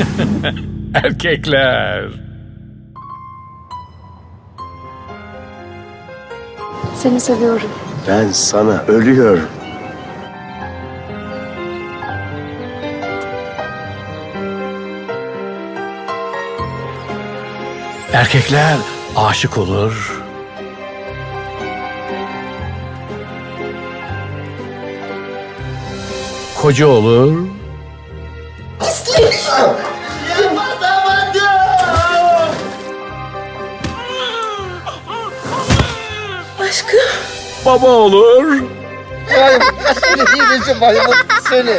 Erkekler. Seni seviyorum. Ben sana ölüyorum. Erkekler aşık olur. Koca olur. Aşkım. Baba olur. İyice maymun seni.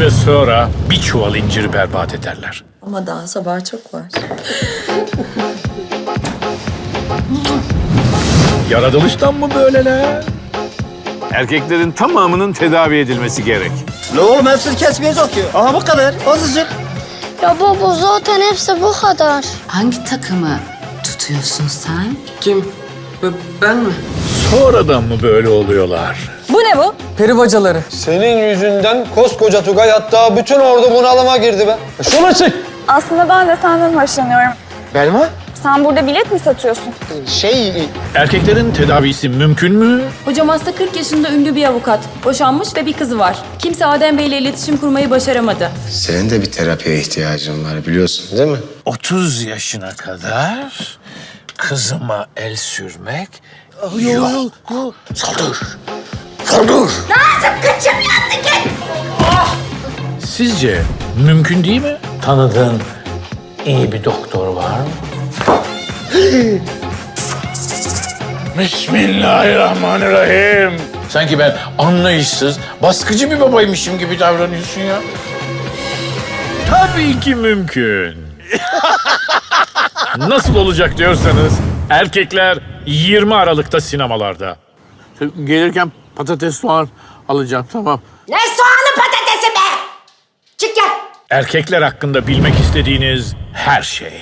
Ve sonra bir çuval incir berbat ederler. Ama daha sabah çok var. Yaratılıştan mı böyleler? Erkeklerin tamamının tedavi edilmesi gerek. Ne oğlum hepsini kesmeyeceğiz ki. Aha bu kadar. Azıcık. Ya baba zaten hepsi bu kadar. Hangi takımı tutuyorsun sen? Kim? Ben mi? Sonradan mı böyle oluyorlar? Bu ne bu? Peri bacaları. Senin yüzünden koskoca Tugay hatta bütün ordu bunalıma girdi be. Şunu çek. Aslında ben de senden hoşlanıyorum. Belma? Sen burada bilet mi satıyorsun? Şey Erkeklerin tedavisi mümkün mü? Hocam hasta 40 yaşında ünlü bir avukat. Boşanmış ve bir kızı var. Kimse Adem Bey ile iletişim kurmayı başaramadı. senin de bir terapiye ihtiyacın var biliyorsun değil mi? 30 yaşına kadar kızıma el sürmek yok. Saldır. Saldır. Nazım kaçım Ah! Sizce mümkün değil mi? Tanıdığın iyi bir doktor var mı? Bismillahirrahmanirrahim. Sanki ben anlayışsız, baskıcı bir babaymışım gibi davranıyorsun ya. Tabii ki mümkün. Nasıl olacak diyorsanız erkekler 20 Aralık'ta sinemalarda. Gelirken patates soğan alacağım tamam. Ne soğanı patatesi be? Çık gel. Erkekler hakkında bilmek istediğiniz her şey.